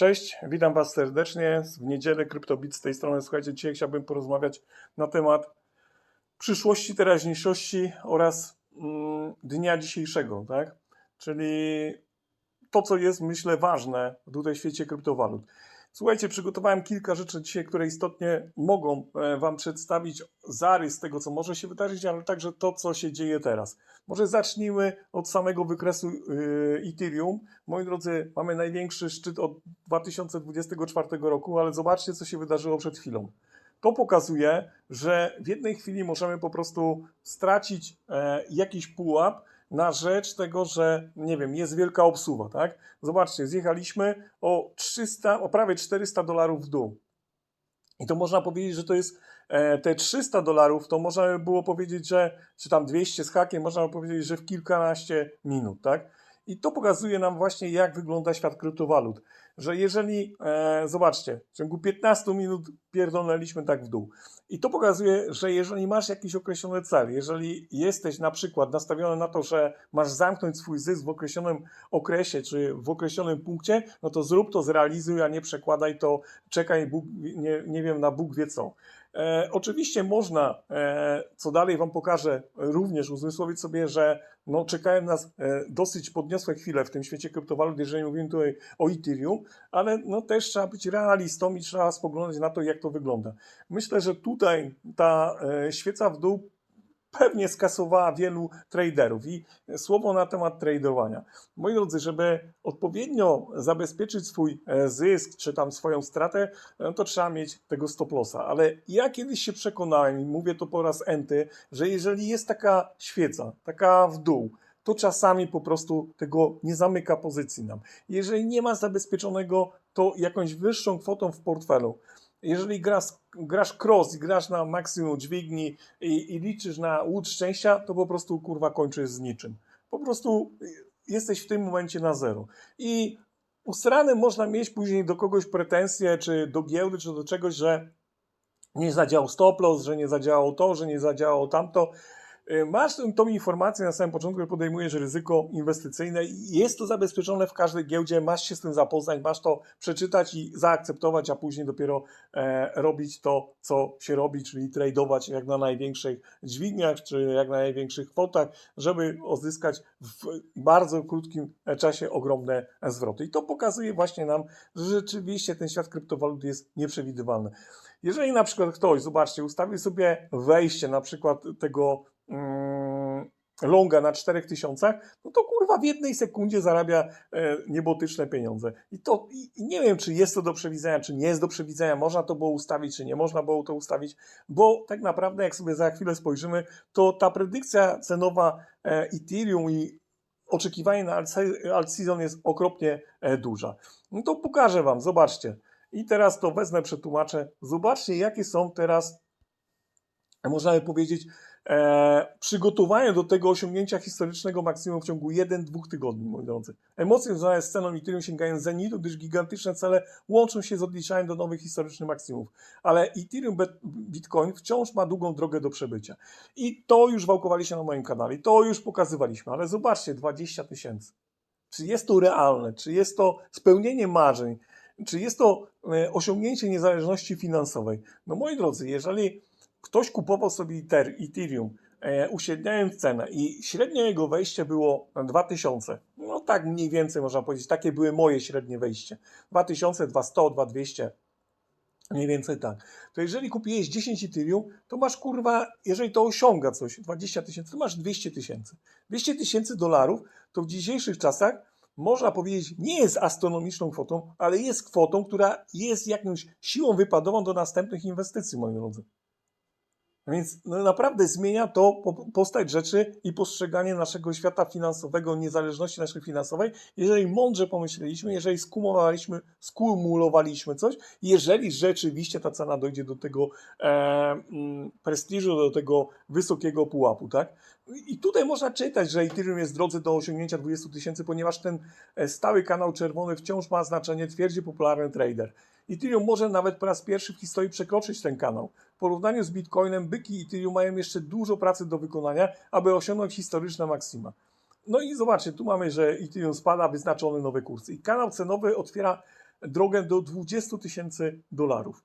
Cześć, witam Was serdecznie w niedzielę CryptoBit z tej strony. Słuchajcie, dzisiaj chciałbym porozmawiać na temat przyszłości, teraźniejszości oraz mm, dnia dzisiejszego, tak? Czyli to, co jest, myślę, ważne tutaj w świecie kryptowalut. Słuchajcie, przygotowałem kilka rzeczy dzisiaj, które istotnie mogą e, Wam przedstawić zarys tego, co może się wydarzyć, ale także to, co się dzieje teraz. Może zacznijmy od samego wykresu yy, Ethereum. Moi drodzy, mamy największy szczyt od 2024 roku, ale zobaczcie, co się wydarzyło przed chwilą. To pokazuje, że w jednej chwili możemy po prostu stracić e, jakiś pułap na rzecz tego, że nie wiem, jest wielka obsuwa, tak? Zobaczcie, zjechaliśmy o 300, o prawie 400 dolarów w dół. I to można powiedzieć, że to jest e, te 300 dolarów, to można by było powiedzieć, że, czy tam 200 z hakiem, można by powiedzieć, że w kilkanaście minut, tak? I to pokazuje nam właśnie, jak wygląda świat kryptowalut. Że jeżeli, e, zobaczcie, w ciągu 15 minut pierdolnęliśmy tak w dół. I to pokazuje, że jeżeli masz jakiś określony cel, jeżeli jesteś na przykład nastawiony na to, że masz zamknąć swój zysk w określonym okresie czy w określonym punkcie, no to zrób to, zrealizuj, a nie przekładaj to, czekaj, Bóg, nie, nie wiem, na Bóg wie co. E, oczywiście można, e, co dalej Wam pokażę, również uzmysłowić sobie, że no, czekają nas e, dosyć podniosłe chwile w tym świecie kryptowalut, jeżeli mówimy tutaj o Ethereum, ale no, też trzeba być realistą i trzeba spoglądać na to, jak to wygląda. Myślę, że tutaj ta e, świeca w dół pewnie skasowała wielu traderów. I słowo na temat tradowania. Moi drodzy, żeby odpowiednio zabezpieczyć swój e, zysk, czy tam swoją stratę, e, to trzeba mieć tego stop lossa. Ale ja kiedyś się przekonałem i mówię to po raz enty, że jeżeli jest taka świeca, taka w dół, to czasami po prostu tego nie zamyka pozycji nam. Jeżeli nie ma zabezpieczonego, to jakąś wyższą kwotą w portfelu, jeżeli grasz, grasz cross i grasz na maksimum dźwigni i, i liczysz na łód szczęścia, to po prostu kurwa kończysz z niczym. Po prostu jesteś w tym momencie na zero. I usrane można mieć później do kogoś pretensje, czy do giełdy, czy do czegoś, że nie zadziałał stop loss, że nie zadziałało to, że nie zadziałało tamto. Y, Masz tą- informację na samym początku, że podejmujesz ryzyko inwestycyjne jest to zabezpieczone w każdej giełdzie, masz się z tym zapoznać, masz to przeczytać i zaakceptować, a później dopiero e, robić to, co się robi, czyli tradować jak na największych dźwigniach, czy jak na największych kwotach, żeby uzyskać w bardzo krótkim czasie ogromne zwroty. I to pokazuje właśnie nam, że rzeczywiście ten świat kryptowalut jest nieprzewidywalny. Jeżeli na przykład ktoś, zobaczcie, ustawił sobie wejście na przykład tego longa na 4000, no to kurwa w jednej sekundzie zarabia e, niebotyczne pieniądze. I to i, nie wiem, czy jest to do przewidzenia, czy nie jest do przewidzenia, można to było ustawić, czy nie można było to ustawić, bo tak naprawdę, jak sobie za chwilę spojrzymy, to ta predykcja cenowa e, Ethereum i oczekiwanie na alt se- alt season jest okropnie e, duża. No to pokażę Wam, zobaczcie. I teraz to wezmę, przetłumaczę. Zobaczcie, jakie są teraz, można by powiedzieć, e, przygotowania do tego osiągnięcia historycznego maksimum w ciągu 1-2 tygodni, moi drodzy. Emocje związane z ceną Ethereum sięgają zenitu, gdyż gigantyczne cele łączą się z odliczaniem do nowych historycznych maksimów. Ale Ethereum Bitcoin wciąż ma długą drogę do przebycia. I to już wałkowaliśmy na moim kanale, to już pokazywaliśmy, ale zobaczcie, 20 tysięcy. Czy jest to realne? Czy jest to spełnienie marzeń? Czy jest to e, osiągnięcie niezależności finansowej? No moi drodzy, jeżeli ktoś kupował sobie Ether, Ethereum, e, uśredniając cenę i średnie jego wejście było 2000, no tak mniej więcej można powiedzieć, takie były moje średnie wejście. 2000, 2100, 2200, mniej więcej tak. To jeżeli kupiłeś 10 Ethereum, to masz kurwa, jeżeli to osiąga coś, 20 tysięcy, to masz 200 tysięcy. 200 tysięcy dolarów to w dzisiejszych czasach można powiedzieć, nie jest astronomiczną kwotą, ale jest kwotą, która jest jakąś siłą wypadową do następnych inwestycji, moi drodzy. Więc no naprawdę zmienia to po- postać rzeczy i postrzeganie naszego świata finansowego, niezależności naszej finansowej, jeżeli mądrze pomyśleliśmy, jeżeli skumulowaliśmy, skumulowaliśmy coś, jeżeli rzeczywiście ta cena dojdzie do tego e, mm, prestiżu, do tego wysokiego pułapu, tak? I tutaj można czytać, że Ethereum jest w drodze do osiągnięcia 20 tysięcy, ponieważ ten e, stały kanał czerwony wciąż ma znaczenie, twierdzi popularny trader. Ethereum może nawet po raz pierwszy w historii przekroczyć ten kanał. W porównaniu z Bitcoinem byki Ethereum mają jeszcze dużo pracy do wykonania, aby osiągnąć historyczne maksima. No i zobaczcie, tu mamy, że Ethereum spada, wyznaczony nowy kurs. I kanał cenowy otwiera drogę do 20 tysięcy dolarów.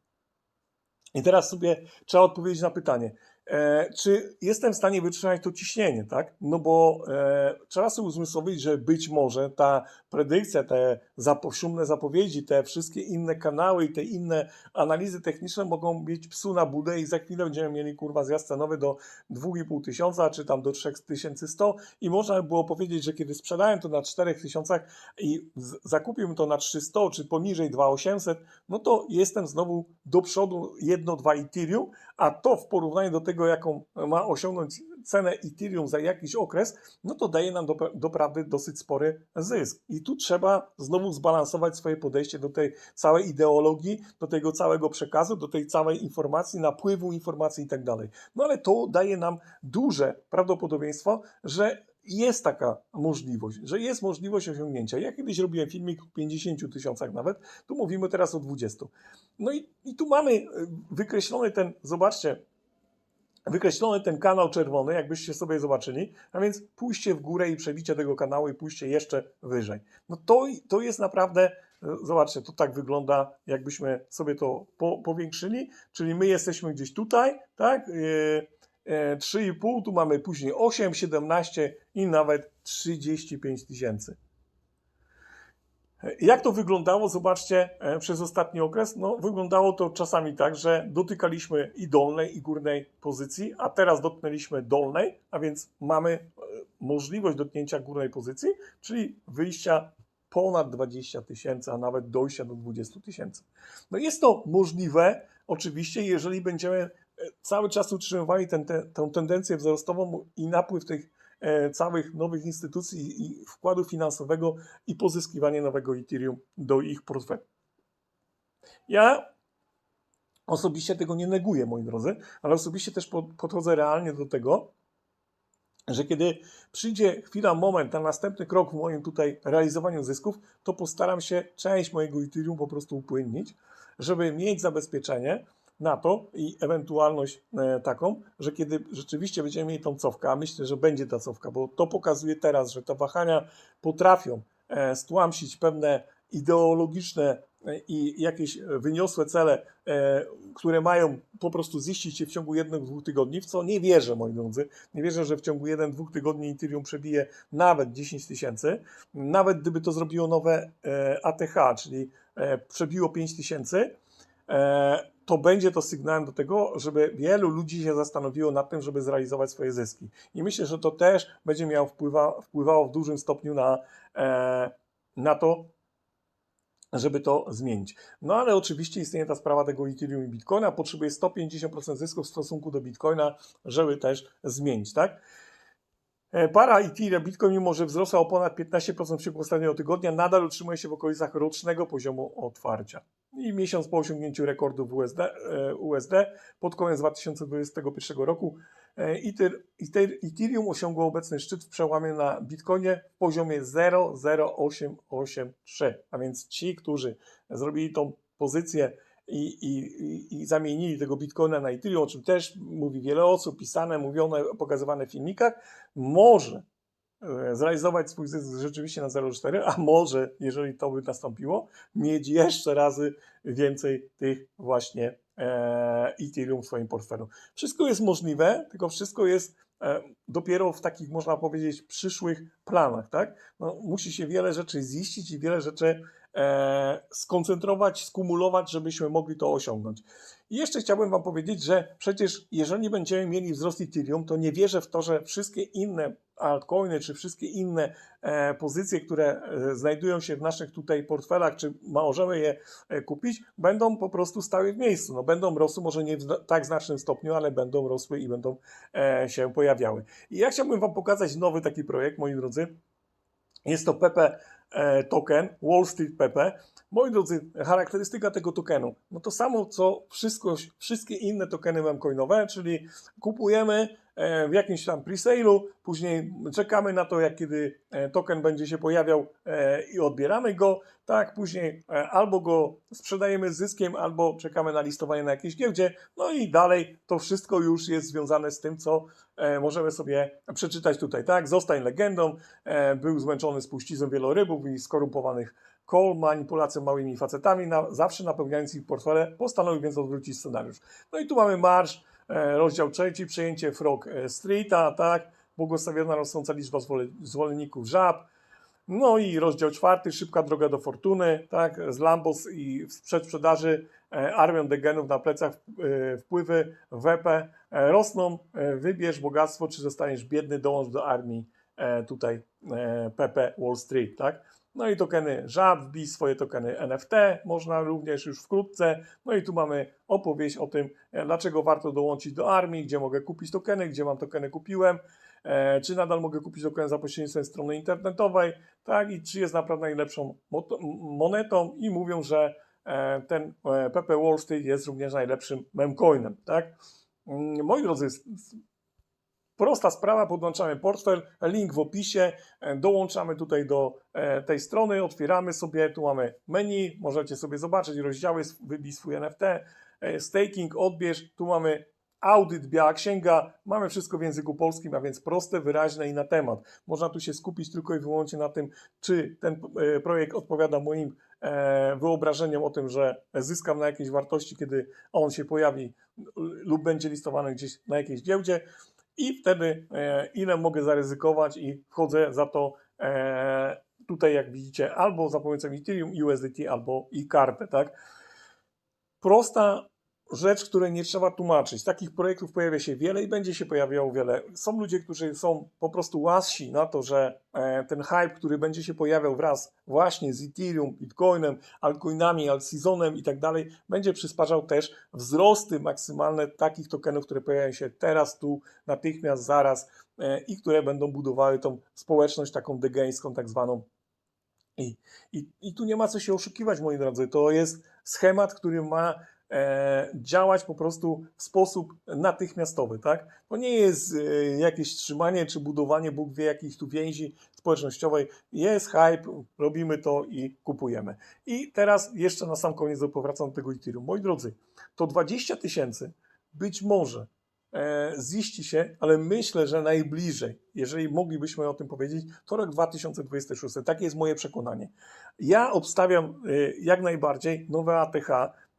I teraz sobie trzeba odpowiedzieć na pytanie, e, czy jestem w stanie wytrzymać to ciśnienie, tak? No bo e, trzeba sobie uzmysłowić, że być może ta predykcja, te zapo- szumne zapowiedzi, te wszystkie inne kanały i te inne analizy techniczne mogą mieć psu na budę i za chwilę będziemy mieli kurwa zjazd cenowy do 2,5 tysiąca, czy tam do 3100 i można by było powiedzieć, że kiedy sprzedałem to na 4 tysiącach i z- zakupiłbym to na 300 czy poniżej 2800, no to jestem znowu do przodu 1-2 Ethereum, a to w porównaniu do tego, jaką ma osiągnąć cenę Ethereum za jakiś okres, no to daje nam do, doprawdy dosyć spory zysk. I tu trzeba znowu zbalansować swoje podejście do tej całej ideologii, do tego całego przekazu, do tej całej informacji, napływu informacji i tak dalej. No ale to daje nam duże prawdopodobieństwo, że jest taka możliwość, że jest możliwość osiągnięcia. Ja kiedyś robiłem filmik o 50 tysiącach nawet, tu mówimy teraz o 20. No i, i tu mamy y, wykreślony ten, zobaczcie, wykreślony ten kanał czerwony, jakbyście sobie zobaczyli, a więc pójście w górę i przebicie tego kanału i pójście jeszcze wyżej. No to, to jest naprawdę, e, zobaczcie, to tak wygląda, jakbyśmy sobie to po, powiększyli, czyli my jesteśmy gdzieś tutaj, tak, yy, 3,5, tu mamy później 8, 17 i nawet 35 tysięcy. Jak to wyglądało, zobaczcie, e, przez ostatni okres? No, wyglądało to czasami tak, że dotykaliśmy i dolnej, i górnej pozycji, a teraz dotknęliśmy dolnej, a więc mamy e, możliwość dotknięcia górnej pozycji, czyli wyjścia ponad 20 tysięcy, a nawet dojścia do 20 tysięcy. No jest to możliwe, oczywiście, jeżeli będziemy e, cały czas utrzymywali ten, te, tę tendencję wzrostową i napływ tych e, całych nowych instytucji i wkładu finansowego i pozyskiwanie nowego Ethereum do ich portfeli. Ja osobiście tego nie neguję, moi drodzy, ale osobiście też po- podchodzę realnie do tego, że kiedy przyjdzie chwila, moment na następny krok w moim tutaj realizowaniu zysków, to postaram się część mojego Ethereum po prostu upłynnić, żeby mieć zabezpieczenie na to i ewentualność e, taką, że kiedy rzeczywiście będziemy mieli tą cofkę, a myślę, że będzie ta cofka, bo to pokazuje teraz, że te wahania potrafią e, stłamsić pewne ideologiczne e, i jakieś wyniosłe cele, które mają po prostu ziścić się w ciągu jednych, dwóch tygodni, w co nie wierzę, moi drodzy. Nie wierzę, że w ciągu jeden, dwóch tygodni Ethereum przebije nawet 10 tysięcy. Nawet gdyby to zrobiło nowe ATH, czyli przebiło 5 tysięcy, to będzie to sygnałem do tego, żeby wielu ludzi się zastanowiło nad tym, żeby zrealizować swoje zyski. I myślę, że to też będzie miało wpływa, wpływało w dużym stopniu na, e, na to, żeby to zmienić. No ale oczywiście istnieje ta sprawa tego Ethereum i Bitcoina. Potrzebuje 150% zysku w stosunku do Bitcoina, żeby też zmienić, tak? E, Para Ethereum Bitcoin, mimo że wzrosła o ponad 15% w ciągu ostatniego tygodnia, nadal utrzymuje się w okolicach rocznego poziomu otwarcia. I miesiąc po osiągnięciu rekordu w USD, e, USD pod koniec 2021 roku e, Ether- Ether- Ethereum osiągło obecny szczyt w przełamie na Bitcoinie w poziomie 0,0883. A więc ci, którzy zrobili tą pozycję i, i, i, zamienili tego Bitcoina na Ethereum, o czym też mówi wiele osób, pisane, mówione, pokazywane w filmikach, może e, zrealizować swój zysk rzeczywiście na 0,4, a może, jeżeli to by nastąpiło, mieć jeszcze razy więcej tych właśnie e, Ethereum w swoim portfelu. Wszystko jest możliwe, tylko wszystko jest e, dopiero w takich, można powiedzieć, przyszłych planach, tak? No, musi się wiele rzeczy ziścić i wiele rzeczy skoncentrować, skumulować, żebyśmy mogli to osiągnąć. I jeszcze chciałbym Wam powiedzieć, że przecież jeżeli będziemy mieli wzrost Ethereum, to nie wierzę w to, że wszystkie inne altcoiny, czy wszystkie inne e, pozycje, które e, znajdują się w naszych tutaj portfelach, czy możemy je e, kupić, będą po prostu stały w miejscu. No, będą rosły, może nie w tak znacznym stopniu, ale będą rosły i będą e, się pojawiały. I ja chciałbym Wam pokazać nowy taki projekt, moi drodzy. Jest to PP e, token, Wall Street PP. Moi drodzy, charakterystyka tego tokenu, no to samo co wszystko, wszystkie inne tokeny memcoinowe, czyli kupujemy e, w jakimś tam presale'u, później czekamy na to, jak kiedy e, token będzie się pojawiał e, i odbieramy go, tak, później albo go sprzedajemy z zyskiem, albo czekamy na listowanie na jakiejś giełdzie, no i dalej to wszystko już jest związane z tym, co możemy sobie przeczytać tutaj, tak, zostań legendą, był zmęczony spuścizną wielorybów i skorumpowanych Cole, manipulacją małymi facetami, na, zawsze napełniając ich portfele, postanowił więc odwrócić scenariusz. No i tu mamy marsz, e, rozdział trzeci, przejęcie Frog e, Streeta, tak, błogosławiona rosnąca liczba zwole, zwolenników żab, no i rozdział czwarty, szybka droga do fortuny, tak, z Lambos i w przedsprzedaży e, armią degenów na plecach e, wpływy WP e, rosną, e, wybierz bogactwo, czy zostaniesz biedny, dołącz do armii e, tutaj e, PP Wall Street, tak. No i tokeny żab, wbij swoje tokeny NFT, można również już wkrótce. No i tu mamy opowieść o tym, e, dlaczego warto dołączyć do armii, gdzie mogę kupić tokeny, gdzie mam tokeny kupiłem, e, czy nadal mogę kupić tokeny za pośrednictwem strony internetowej, tak, i czy jest naprawdę najlepszą monetą i mówią, że e, ten e, PP Wall Street jest również najlepszym memcoinem, tak. Mm, Moi drodzy, prosta sprawa, podłączamy portfel, link w opisie, e, dołączamy tutaj do e, tej strony, otwieramy sobie, tu mamy menu, możecie sobie zobaczyć rozdziały, wybij swój NFT, e, staking, odbierz, tu mamy audyt, biała księga, mamy wszystko w języku polskim, a więc proste, wyraźne i na temat. Można tu się skupić tylko i wyłącznie na tym, czy ten projekt odpowiada moim wyobrażeniom o tym, że zyskam na jakiejś wartości, kiedy on się pojawi lub będzie listowany gdzieś na jakiejś giełdzie i wtedy e, ile mogę zaryzykować i wchodzę za to e, tutaj jak widzicie albo za pomocą Ethereum, USDT albo i kartę, tak? Prosta rzecz, której nie trzeba tłumaczyć. Takich projektów pojawia się wiele i będzie się pojawiało wiele. Są ludzie, którzy są po prostu łasi na to, że e, ten hype, który będzie się pojawiał wraz właśnie z Ethereum, Bitcoinem, altcoinami, altseasonem i tak dalej, będzie przysparzał też wzrosty maksymalne takich tokenów, które pojawiają się teraz, tu, natychmiast, zaraz e, i które będą budowały tą społeczność taką degeńską, tak zwaną. I, i, I tu nie ma co się oszukiwać, moi drodzy. To jest schemat, który ma działać po prostu w sposób natychmiastowy, tak? To nie jest e, jakieś trzymanie czy budowanie Bóg wie jakichś tu więzi społecznościowej. Jest hype, robimy to i kupujemy. I teraz jeszcze na sam koniec powracam do tego Ethereum. Moi drodzy, to 20 tysięcy być może e, ziści się, ale myślę, że najbliżej, jeżeli moglibyśmy o tym powiedzieć, to rok 2026. Takie jest moje przekonanie. Ja obstawiam e, jak najbardziej nowe ATH.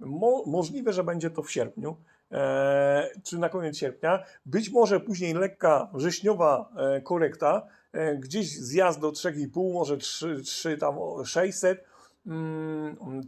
Mo, możliwe, że będzie to w sierpniu. E, czy na koniec sierpnia, być może później lekka wrześniowa e, korekta, e, gdzieś zjazd do 3,5, może 3, 3 tam o 600, mm,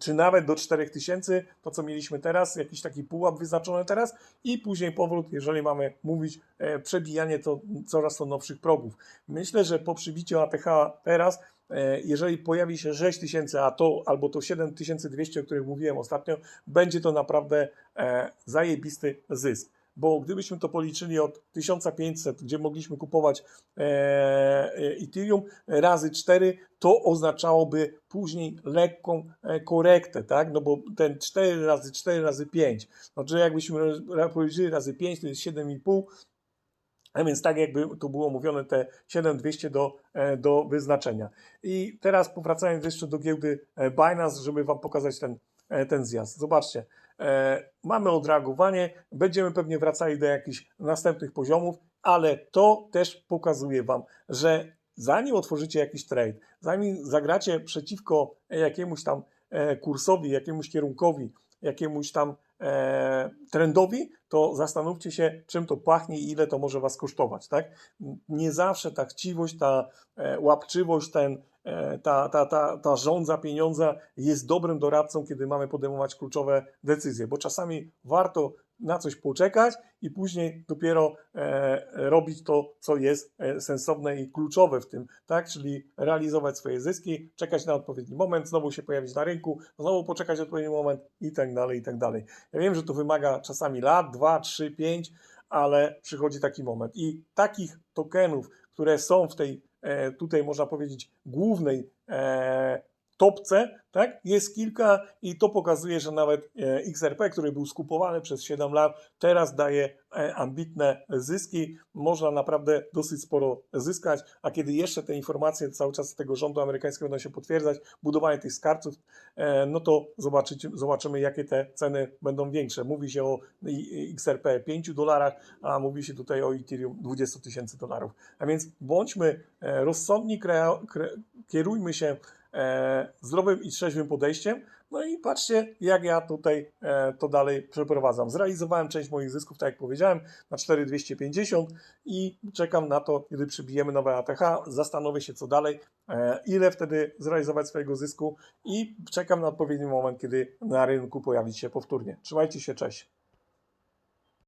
czy nawet do 4000, to co mieliśmy teraz, jakiś taki pułap wyznaczony teraz i później powrót, jeżeli mamy mówić e, przebijanie to coraz to nowszych progów. Myślę, że po przybiciu ATH teraz, e, jeżeli pojawi się 6000, a to albo to 7200, o których mówiłem ostatnio, będzie to naprawdę e, zajebisty zysk. Bo gdybyśmy to policzyli od 1500, gdzie mogliśmy kupować e, e, Ethereum razy 4, to oznaczałoby później lekką e, korektę, tak? No bo ten 4 razy 4 razy 5, no że jakbyśmy policzyli razy 5, to jest 7,5, a więc tak jakby tu było mówione te 7200 do, do wyznaczenia. I teraz powracając jeszcze do giełdy Binance, żeby Wam pokazać ten, ten zjazd. Zobaczcie, mamy odreagowanie, będziemy pewnie wracali do jakichś następnych poziomów, ale to też pokazuje Wam, że zanim otworzycie jakiś trade, zanim zagracie przeciwko jakiemuś tam e, kursowi, jakiemuś kierunkowi, jakiemuś tam e, trendowi, to zastanówcie się, czym to pachnie i ile to może Was kosztować. Tak? Nie zawsze ta chciwość, ta e, łapczywość, ten, e, ta, ta, ta, ta żądza pieniądza jest dobrym doradcą, kiedy mamy podejmować kluczowe decyzje, bo czasami warto na coś poczekać i później dopiero e, robić to, co jest e, sensowne i kluczowe w tym, tak? Czyli realizować swoje zyski, czekać na odpowiedni moment, znowu się pojawić na rynku, znowu poczekać odpowiedni moment i tak dalej, i tak dalej. Ja wiem, że to wymaga czasami lat, dwa, trzy, pięć, ale przychodzi taki moment. I takich tokenów, które są w tej, e, tutaj można powiedzieć, głównej e, topce, tak, jest kilka i to pokazuje, że nawet e, XRP, który był skupowany przez 7 lat, teraz daje e, ambitne zyski. Można naprawdę dosyć sporo zyskać, a kiedy jeszcze te informacje cały czas z tego rządu amerykańskiego będą się potwierdzać, budowanie tych skarbców, e, no to zobaczymy, jakie te ceny będą większe. Mówi się o XRP 5 dolarach, a mówi się tutaj o Ethereum 20 tysięcy dolarów. A więc bądźmy rozsądni, kierujmy się e, zdrowym i trzeźwym podejściem. No i patrzcie, jak ja tutaj e, to dalej przeprowadzam. Zrealizowałem część moich zysków, tak jak powiedziałem, na 4250 i czekam na to, kiedy przybijemy nowe ATH. Zastanowię się, co dalej, e, ile wtedy zrealizować swojego zysku i czekam na odpowiedni moment, kiedy na rynku pojawić się powtórnie. Trzymajcie się, cześć.